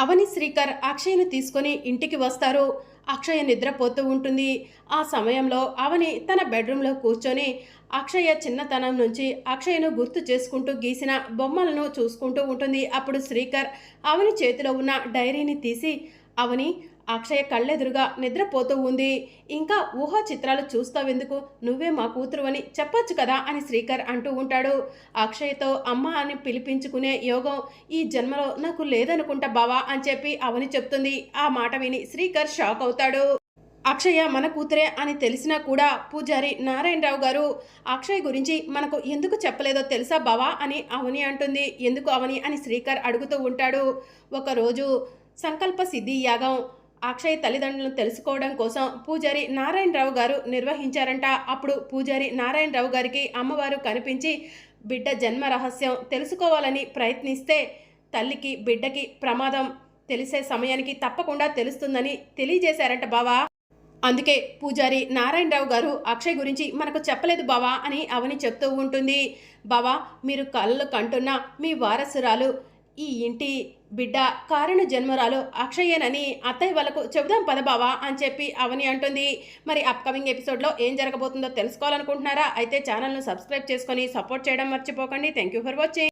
అవని శ్రీకర్ అక్షయ్ను తీసుకొని ఇంటికి వస్తారు. అక్షయ నిద్రపోతూ ఉంటుంది. ఆ సమయంలో అవని తన బెడ్రూమ్లో కూర్చొని అక్షయ చిన్నతనం నుంచి అక్షయను గుర్తు చేసుకుంటూ గీసిన బొమ్మలను చూసుకుంటూ ఉంటుంది. అప్పుడు శ్రీకర్ అవని చేతిలో ఉన్న డైరీని తీసి అవని అక్షయ కళ్ళెదురుగా నిద్రపోతూ ఉంది. ఇంకా ఊహా చిత్రాలు చూస్తావెందుకు? నువ్వే మా కూతురు అని చెప్పొచ్చు కదా అని శ్రీకర్ అంటూ ఉంటాడు. అక్షయ్తో అమ్మ అని పిలిపించుకునే యోగం ఈ జన్మలో నాకు లేదనుకుంటా బావా అని చెప్పి అవని చెప్తుంది. ఆ మాట విని శ్రీకర్ షాక్ అవుతాడు. అక్షయ మన కూతురే అని తెలిసినా కూడా పూజారి నారాయణరావు గారు అక్షయ్ గురించి మనకు ఎందుకు చెప్పలేదో తెలుసా బావా అని అవని అంటుంది. ఎందుకు అవని అని శ్రీకర్ అడుగుతూ ఉంటాడు. ఒకరోజు సంకల్ప సిద్ధి యాగం. అక్షయ్ తల్లిదండ్రులను తెలుసుకోవడం కోసం పూజారి నారాయణరావు గారు నిర్వహించారంట. అప్పుడు పూజారి నారాయణరావు గారికి అమ్మవారు కనిపించి బిడ్డ జన్మ రహస్యం తెలుసుకోవాలని ప్రయత్నిస్తే తల్లికి బిడ్డకి ప్రమాదం తెలిసే సమయానికి తప్పకుండా తెలుస్తుందని తెలియజేశారంట బావా. అందుకే పూజారి నారాయణరావు గారు అక్షయ్ గురించి మనకు చెప్పలేదు బావా అని అవని చెప్తూ ఉంటుంది. బావా మీరు కళ్ళు కంటున్న మీ వారసురాలు ఈ ఇంటి బిడ్డ కారుణ జన్మరాలు అక్షయ్యనని అత్తయ్య వాళ్ళకు చెబుదాం పదబావా అని చెప్పి అవని అంటుంది. మరి అప్కమింగ్ ఎపిసోడ్లో ఏం జరగబోతుందో తెలుసుకోవాలనుకుంటున్నారా? అయితే ఛానల్ను సబ్స్క్రైబ్ చేసుకొని సపోర్ట్ చేయడం మర్చిపోకండి. Thank you for watching